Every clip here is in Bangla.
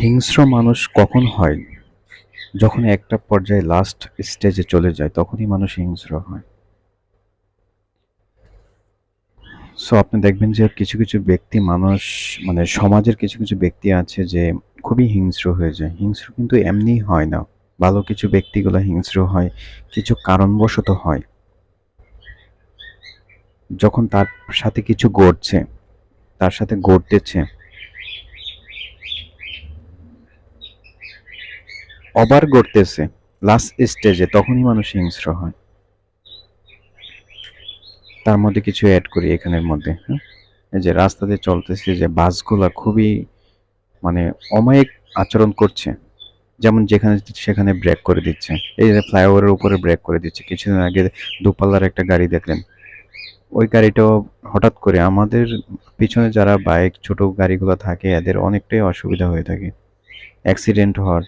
হিংস্র মানুষ কখন হয়? যখন একটা পর্যায়ে লাস্ট স্টেজে চলে যায়, তখনই মানুষ হিংস্র হয়। সো আপনি দেখবেন যে কিছু কিছু ব্যক্তি মানুষ মানে সমাজের কিছু কিছু ব্যক্তি আছে যে খুবই হিংস্র হয়ে যায়। হিংস্র কিন্তু এমনি হয় না। ভালো কিছু ব্যক্তিগুলো হিংস্র হয়, কিছু কারণবশত হয়। যখন তার সাথে কিছু ঘটছে, তার সাথে ঘটতেছে অবার ঘটতেছে লাস্ট স্টেজে তখনই মানুষ হিংস্র হয়। তার মধ্যে কিছু অ্যাড করি এখানের মধ্যে হ্যাঁ? এই যে রাস্তাতে চলতেছে যে বাসগুলা খুবই মানে অমায়িক আচরণ করছে। যেমন যেখানে সেখানে ব্রেক করে দিচ্ছে। এই যে ফ্লাইওভারের উপরে ব্রেক করে দিচ্ছে। কিছুদিন আগে দুপাল্লার একটা গাড়ি দেখলেন। ওই গাড়িটাও হঠাৎ করে আমাদের পিছনে যারা বাইক ছোট গাড়িগুলো থাকে, এদের অনেকটাই অসুবিধা হয়ে থাকে। অ্যাক্সিডেন্ট হওয়ার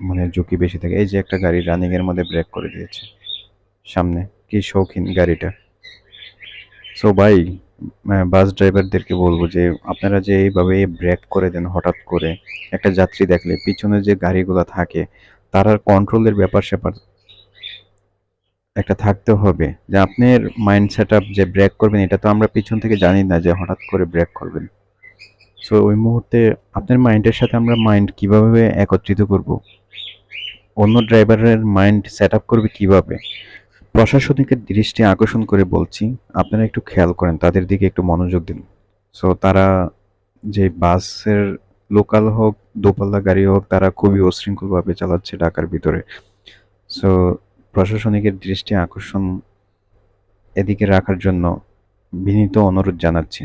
মানে ঝুঁকি বেশি থাকে। এই যে একটা গাড়ি রানিং এর মধ্যে ব্রেক করে দিয়েছে। সামনে, কি শৌখিন গাড়িটা। সো ভাই বাস ড্রাইভারদেরকে বলব যে, আপনারা যে এইভাবে ব্রেক করে দেন হঠাৎ করে, একটা যাত্রী দেখলে, পিছনে যে গাড়িগুলো থাকে, তার আর কন্ট্রোলের ব্যাপার স্যাপার একটা থাকতে হবে। যে আপনার মাইন্ড সেট যে ব্রেক করবেন, এটা তো আমরা পিছন থেকে জানি না যে হঠাৎ করে ব্রেক করবেন। সো ওই মুহূর্তে আপনার মাইন্ডের সাথে আমরা মাইন্ড কীভাবে একত্রিত করব? অন্য ড্রাইভারের মাইন্ড সেট আপ করবে কীভাবে? প্রশাসনিকের দৃষ্টি আকর্ষণ করে বলছি, আপনারা একটু খেয়াল করেন, তাদের দিকে একটু মনোযোগ দিন। সো তারা যে বাসের লোকাল হোক, দোপাল্লা গাড়ি হোক, তারা খুবই উশৃঙ্খলভাবে চালাচ্ছে ঢাকার ভিতরে। সো প্রশাসনিকের দৃষ্টি আকর্ষণ এদিকে রাখার জন্য বিনীত অনুরোধ জানাচ্ছি।